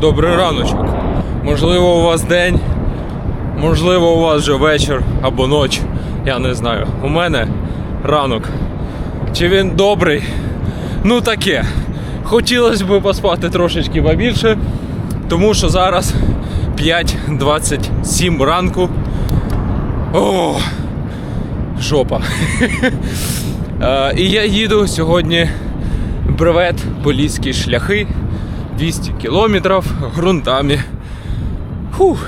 Добрий раночок. Можливо, у вас день, можливо, у вас вже вечір або ніч. Я не знаю. У мене ранок. Чи він добрий? Ну таке. Хотілося б поспати трошечки побільше, тому що зараз 5.27 ранку. О, жопа. Е, І я їду сьогодні бревет поліські шляхи 200 кілометрів ґрунтами. Фух.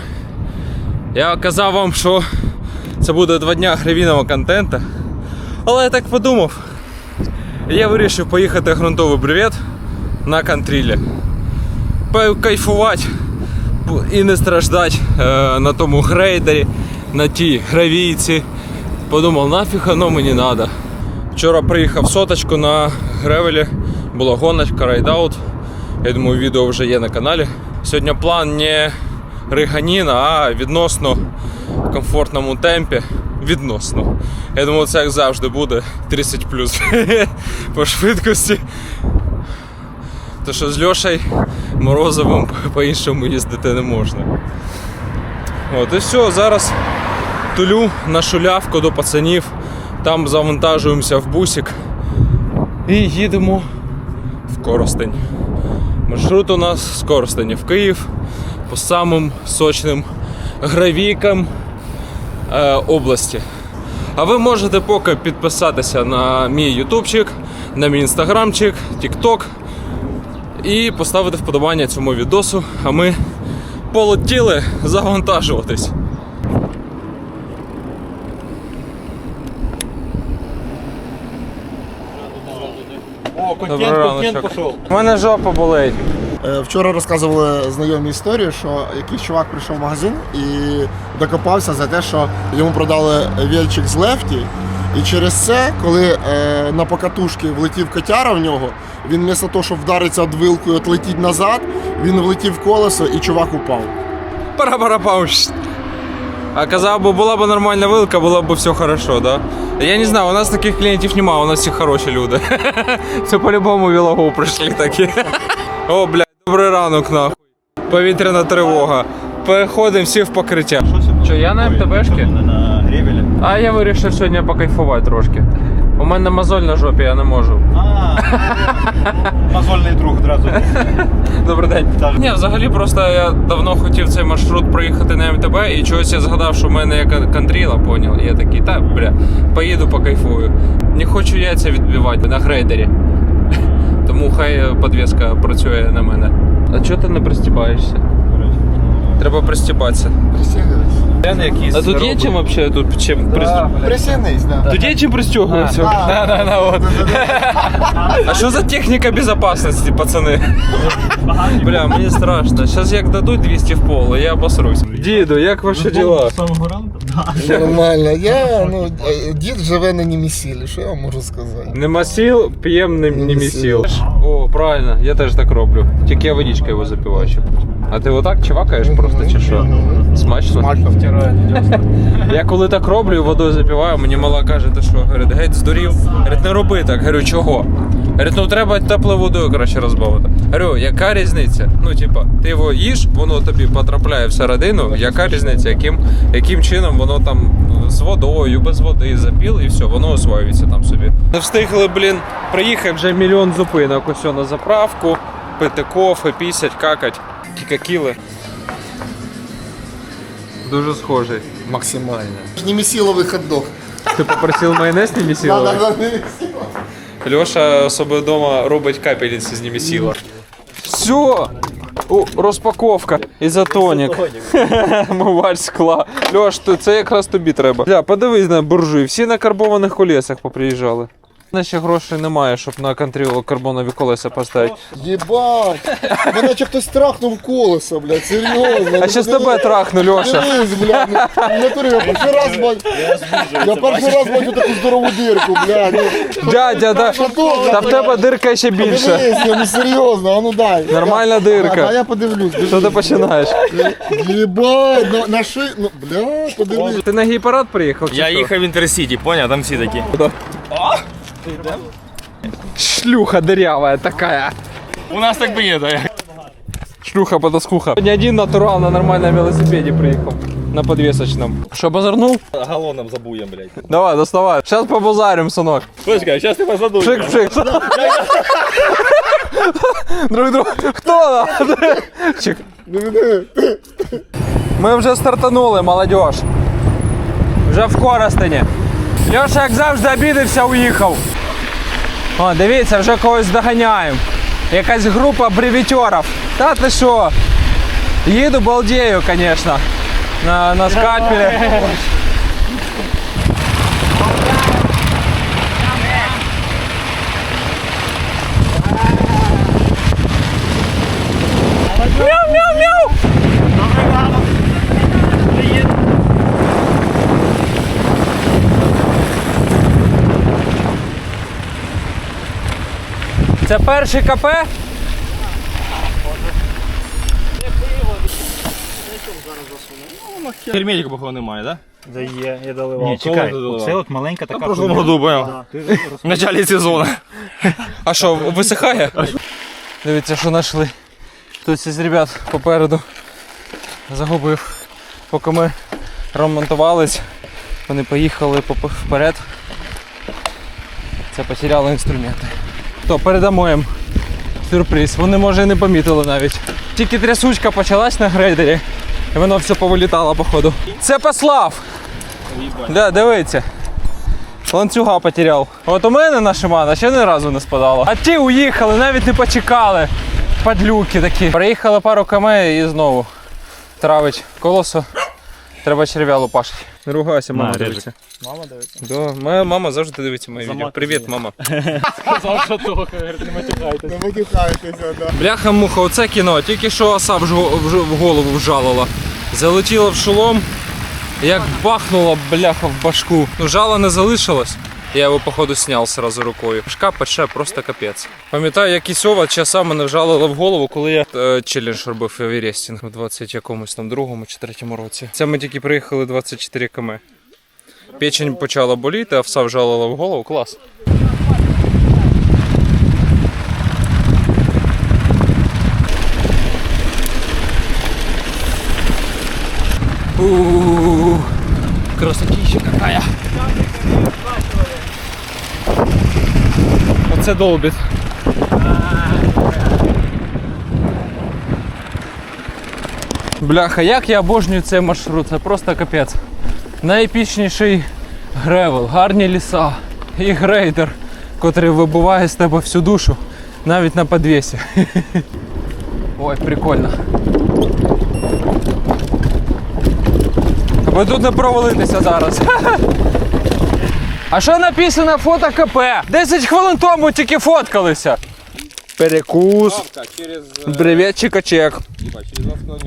Я казав вам, що це буде два дня гравійного контенту. Але я так подумав. Я вирішив поїхати ґрунтовий бревет на контрілі. Кайфувати і не страждати е, на тому грейдері, на тій гравійці. Подумав, нафіг воно мені треба. Вчора приїхав соточку на гревелі, була гоночка, райдаут. Я думаю, відео вже є на каналі. Сьогодні план не риганіна, а відносно в комфортному темпі. Відносно. Я думаю, це як завжди буде 30 плюс по швидкості. То що з Льошею Морозовим по-іншому їздити не можна. От і все, зараз тулю на шулявку до пацанів, там завантажуємося в бусик і їдемо в Коростень. Маршрут у нас з Корстені в Київ по самим сочним гравійкам е, області. А ви можете поки підписатися на мій ютубчик, на мій інстаграмчик, тікток і поставити вподобання цьому відосу. А ми полетіли завантажуватись. Добрий раночок. У мене жопа болить. Е, Вчора розказували знайомі історію, що якийсь чувак прийшов в магазин і докопався за те, що йому продали вільчик з лефті. І через це, коли е, на покатушки влетів котяра в нього, він вмісто того, щоб вдаритися об вилку і отлетіти назад, він влетів в колесо і чувак упав. Парапарапауш. А казав би, була б нормальна вилка, було б все хорошо, да? Я не знаю, у нас таких клієнтів немає, у нас всі хороші люди. Це по-любому вілогу прийшли такі. О, блядь, добрий ранок, нахуй. Повітряна тривога. Переходимо всі в покриття. Що, я на МТБшки? На. А я вирішив сьогодні покайфувати трошки. У мене мозоль на жопі, я не можу. А, мозольний друг одразу. Добрий день. Ні, взагалі просто я давно хотів цей маршрут проїхати на МТБ і чогось я згадав, що в мене є контріла, поняв. І я такий, та бля, поїду покайфую. Не хочу яйця відбивати на грейдері. Тому хай підвіска працює на мене. А чого ти не пристібаєшся? Треба пристібатися. Присягнись. А тут є чим взагалі тут чим да. Тут є чим пристегуватися? А, Да, да, да, от. А що за техніка безопасности, пацани? Бля, мені страшно. Зараз як дадуть 200 в пол, я обосрусь. Діду, як ваші діла? З самого ранку? Нормально. Я, ну, е, дід живе на Німісілі, що я вам можу сказати? Нема сіл, п'єм не, не місіл. О, правильно, я теж так роблю. Тільки я водичкою його запиваю. ще. А ти отак чавакаєш просто чи що? Смачно? Смачно. Я коли так роблю, і водою запиваю, мені мала каже, ти що, говорить, геть здурів. Говорить, не роби так. Говорю, чого? Говорить, ну треба теплою водою краще розбавити. Говорю, яка різниця? Ну, типа, ти його їш, воно тобі потрапляє всередину, яка різниця, яким, яким чином воно там з водою, без води запіл і все, воно освоюється там собі. Не встигли, блін, приїхав вже мільйон зупинок ось на заправку, пити кофе, пісять, какать, кікакіли. Дуже схожий. Максимально. Німісіловий хот-дог. Ти попросив майонез не місіловий? Да-да-да, Німісіловий. Льоша особо вдома робить капельниці з ними сіла. Все! О, розпаковка. Ізотонік. Муваль скла. Льош, це якраз тобі треба. Бля, подивись на буржуї. Всі на карбованих колесах поприїжджали. У мене ще грошей немає, щоб на контріло карбонові колеса поставити. Єбать! Мене чи хтось трахнув колесо, блядь, серйозно. А ще з тебе трахну, Льоша. Дивись, блядь, ну, в натурі, я перший раз бачу, я перший раз бачу таку здорову дирку, блядь. ну, Дядя, да, та в тебе дирка ще більша. Дивись, ну серйозно, а ну дай. Нормальна А, я подивлюсь. Що ти починаєш? Єбать, на, на ши... Ну, бля, подивись. Ти на гей-парад приїхав? чи Я що? їхав в Інтерсіті, поняв, там всі такі. Шлюха дырявая такая. У нас так би є, так. Шлюха потаскуха. Не один натурал на нормальном велосипеде приехал. На подвесочном. Что, базарнул? Галоном забуєм, блядь. Давай, доставай. Сейчас побазарим, сынок. Почекай, зараз тебе задуй. Пшик, пшик. Друг друг. Хто? Чик. Ми вже стартанули, молодіж. Вже в Коростені. Льоша, як завжди, обідався, уїхав. О, дивіться, вже когось доганяємо. Якась група бревітерів. Та ти що? Їду балдею, звісно. На, на скальпелі. Це перший КП? Герметика, походу, немає, да? Да є, я доливав. Ні, чекай, це от маленька така. В прошлому году. В начале сезону. А що, висихає? Дивіться, що знайшли. Хтось із ребят попереду загубив. Поки ми ремонтувались, вони поїхали вперед. Це потеряли інструменти. То передамо їм сюрприз. Вони може і не помітили навіть. Тільки трясучка почалась на грейдері, і воно все повилітало походу. Це послав! Да, дивіться. Ланцюга потеряв. От у мене на Шимана ще ні разу не спадало. А ті уїхали, навіть не почекали. Падлюки такі. Проїхали пару км і знову. Травить колесо. Треба черв'яло пашити. Не ругайся, мама На, дивиться. Мама дивиться. Да, моя мама завжди дивиться мої відео. Привіт, мама. Сказав, що того, не матюкайтесь. Не витікайтеся, да. Бляха муха, оце кіно. Тільки що оса в голову вжалила. Залетіла в шолом, як бахнула бляха в башку. Ну, жала не залишилось. Я його, походу, сняв сразу рукою. Башка пече просто капець. Пам'ятаю, як і сова часа мене вжалила в голову, коли я е, челендж робив Еверестінг у 20 якомусь там другому чи третьому році. Це ми тільки приїхали 24 км. Печень почала боліти, а вса вжалила в голову. Клас. У-у-у. Красотища какая. Оце долбить. Бляха, як я обожнюю цей маршрут, це просто капець. Найепічніший гревел, гарні ліса і грейдер, котрий вибиває з тебе всю душу, навіть на підвесі. Ой, прикольно. Ви тут не провалитеся зараз. А що написано фото КП? 10 хвилин тому тільки фоткалися. Перекус. Привіт, чекачек.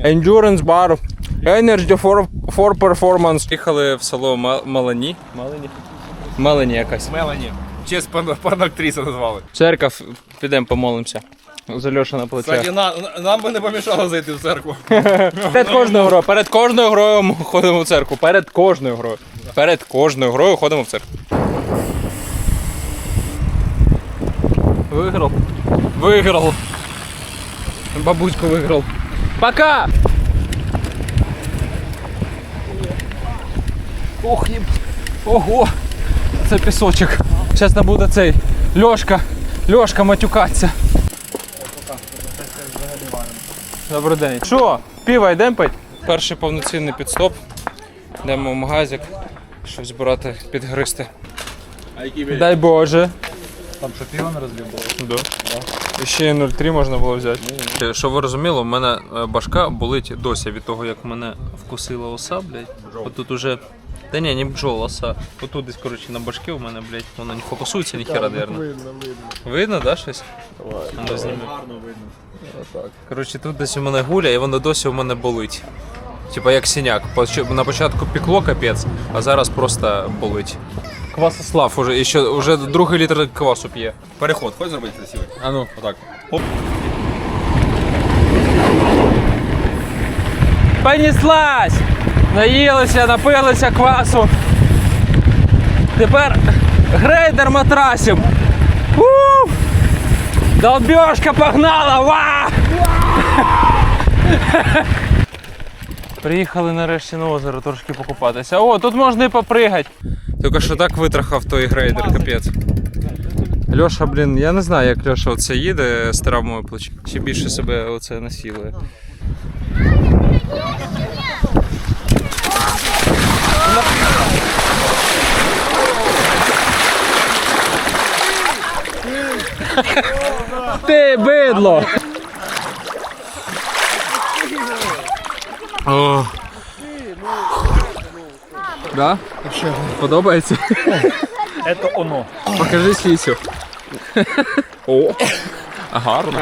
Endurance bar. Energy for, for performance. Їхали в село Ма- Малані. Малані? Малані якась. Мелані. Честь порноактриса назвали. Церков, підемо помолимося. За Льоша на плече. Кстати, на, нам би не помішало зайти в церкву. Перед кожною грою, перед кожною грою ми ходимо в церкву. Перед кожною грою. Перед кожною грою ходимо в церкву. Виграв. Виграв. Бабуську виграв. Пока! Ох, їб. Ого! Це пісочок. Зараз буде цей Льошка. Льошка матюкаться. Добрий день. Що? Піва йдемо пить? Перший повноцінний підстоп. Йдемо в магазик. Щось брати, підгристи. Дай Боже. Там що пиво не розлюбило? Да. І ще 0,3 можна було взяти. Щоб ви розуміли, в мене е, башка болить досі від того, як мене вкусила оса, блядь. Отут уже. Та ні, не бджол, оса. Отут десь, коротше, на башки у мене, блядь, воно не фокусується ніхера, наверное. Видно, видно. Видно, да, щось? Давай. Ну, зніми. Гарно видно. Отак. Коротше, тут десь у мене гуля, і воно досі у мене болить. Типа як синяк. Поч- На початку пекло капець, а зараз просто болить. Квасослав уже, і ще уже другий літр квасу п'є. Переход, хочеш зробити красивий? А ну. Отак. Понеслась! Наїлися, напилися квасу. Тепер грейдер матрасів. Долбежка погнала! Ва! Приїхали нарешті на озеро трошки покупатися. О, тут можна і попригати. Тільки що так витрахав той грейдер, капець. Льоша, блін, я не знаю, як Льоша оце їде з травмою плечі. Чи більше себе оце насилує. Ти бидло! О. Да? Подобається? Це оно. Покажи сісю. О! А гарно.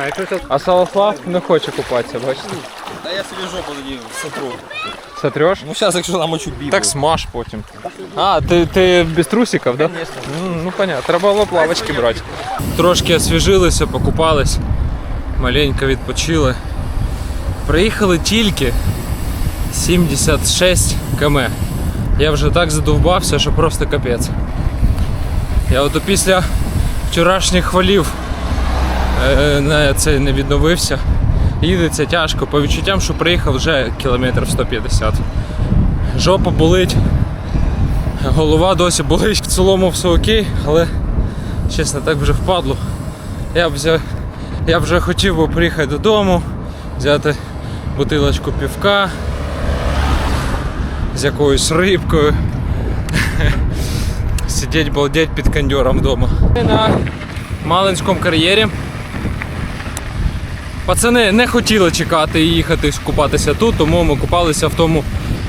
А Саласлав не хоче купатися, бачите? Та я собі жопу тоді сотру. Сотреш? Ну зараз, якщо намочу бібу. Так смаж потім. А, ти, ти без трусиків, да? М, Ну, понятно, треба було плавочки брати. Трошки освіжилися, покупались, маленько відпочили. Приїхали тільки 76 км. Я вже так задовбався, що просто капець. Я от після вчорашніх хвалів е, на це не відновився. Їдеться тяжко, по відчуттям, що приїхав вже кілометрів 150 жопа болить, голова досі болить. В цілому все окей, але чесно, так вже впадло. Я б взяв, я вже хотів би приїхати додому, взяти бутилочку півка з якоюсь рибкою. Сидіть балдеть під кондьором вдома. На Малинському кар'єрі. Пацани не хотіли чекати і їхати купатися тут, тому ми купалися в тому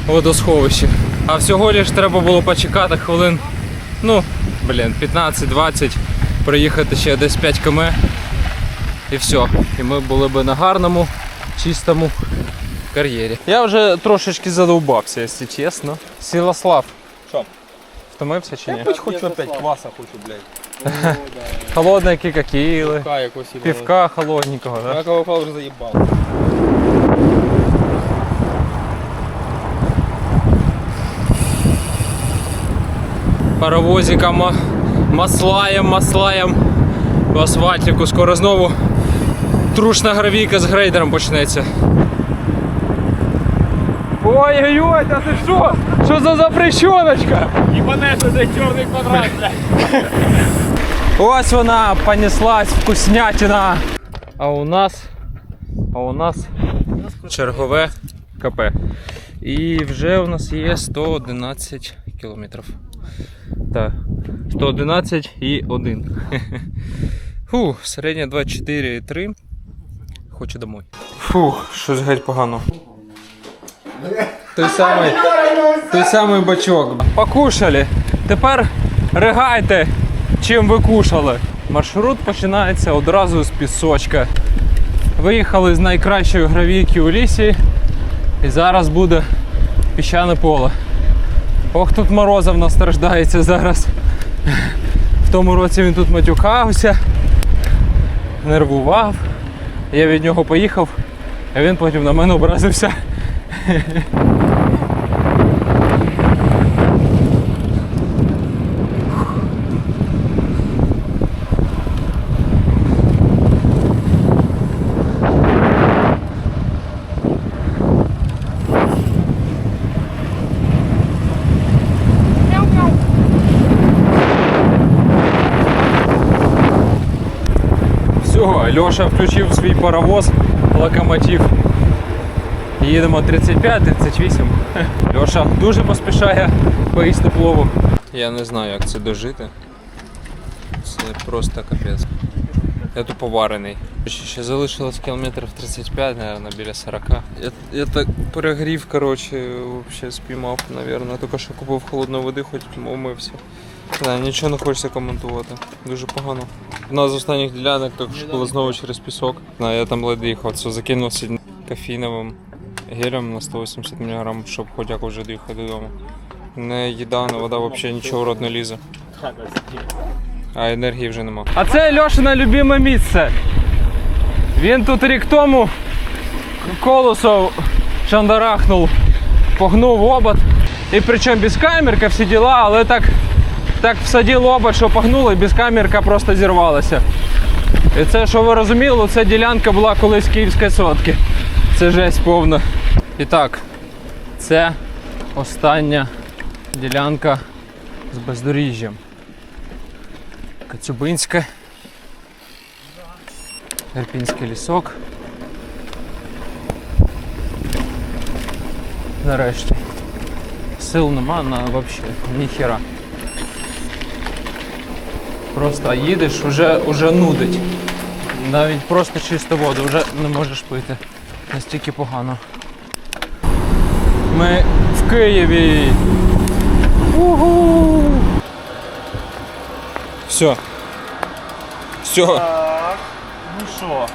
водосховищі. А всього лиш треба було почекати хвилин, ну, блін, 15-20, проїхати ще десь 5 км. І все. І ми були б на гарному, чистому кар'єрі. Я вже трошечки задовбався, якщо чесно. Сілослав. Що? Втомився чи ні? Хоч хочу опять кваса хочу, блядь. Холодне кікакіли. Пивка якось. Півка холодненького, да? Я кого вже заїбав. паровозиком маслаєм, маслаєм по асфальтику. Скоро знову трушна гравійка з грейдером почнеться. Ой-ой-ой, та ти що? Що за запрещеночка? І мене туди чорний квадрат, блядь. Ось вона понеслась вкуснятина. А у нас. А у нас чергове КП. І вже у нас є 111 кілометрів. Так. 111 і 1. Фу, середня 24,3. Хочу домой. Фух, щось геть погано. Той самий, той самий бачок. Покушали. Тепер ригайте, чим ви кушали. Маршрут починається одразу з пісочка. Виїхали з найкращої гравійки у лісі. І зараз буде піщане поле. Ох, тут Морозов настраждається зараз. В тому році він тут матюкався, нервував. Я від нього поїхав, а він потім на мене образився. Льоша включив свій паровоз, локомотив. Їдемо 35-38. Льоша дуже поспішає поїсти плову. Я не знаю, як це дожити. Це просто капець. Я тупо варений. Ще залишилось кілометрів 35, мабуть, біля 40. Я, я так перегрів, коротше, взагалі спіймав, мабуть. Тільки що купив холодної води, хоч умився. Знаю, нічого не хочеться коментувати. Дуже погано. Одна з останніх ділянок, так що було знову через пісок. Знаю, я там ледь їхав, це закинувся кофійновим гелем на 180 мг, щоб хоч якось вже доїхати додому. Не їда, не вода, взагалі нічого в рот не лізе. А енергії вже нема. А це Льошина любиме місце. Він тут рік тому колесо шандарахнув, погнув обод. І причому без камерка всі діла, але так, так всадив обод, що погнуло, і без камерка просто зірвалася. І це, що ви розуміли, ця ділянка була колись Київської сотки. Це Це жесть повна. І так, це остання ділянка з бездоріжжям. Коцюбинське. Герпінський лісок. Нарешті. Сил нема на вообще ніхера. Просто їдеш, уже, уже нудить. Навіть просто чисту воду вже не можеш пити. Настільки погано. Ми в Києві. Угу. Все. Все. Ну що?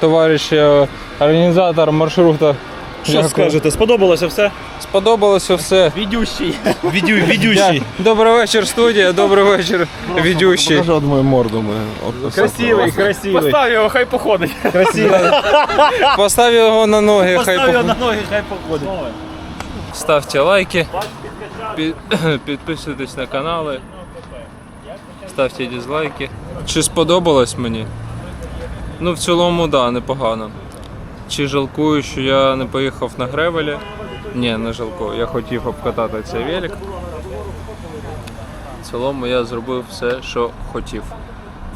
Товариш е, організатор маршруту. Що Дякую. скажете, сподобалося все? Сподобалося все. Відющий. Відю, відючий. Добрий вечір, студія, добрий вечір, ведучий. Покажи от мою морду. Ми описали. Красивий, красивий. Постав його, хай походить. Красивий. Постав його на ноги, хай Постав його на ноги, хай походить. ставте лайки, пі- підписуйтесь на канали, ставте дизлайки. Чи сподобалось мені? Ну, в цілому, так, да, непогано. Чи жалкую, що я не поїхав на гревелі? Ні, не жалкую. Я хотів обкатати цей велик. В цілому я зробив все, що хотів.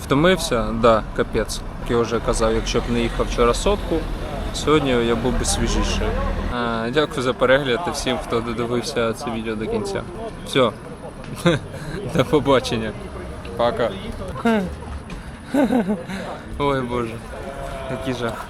Втомився? Да, капець. Як я вже казав, якщо б не їхав вчора сотку, сьогодні я був би свіжіший. А, дякую за перегляд і всім, хто додивився це відео до кінця. Все. До побачення. Пока. Ой боже. Який жах.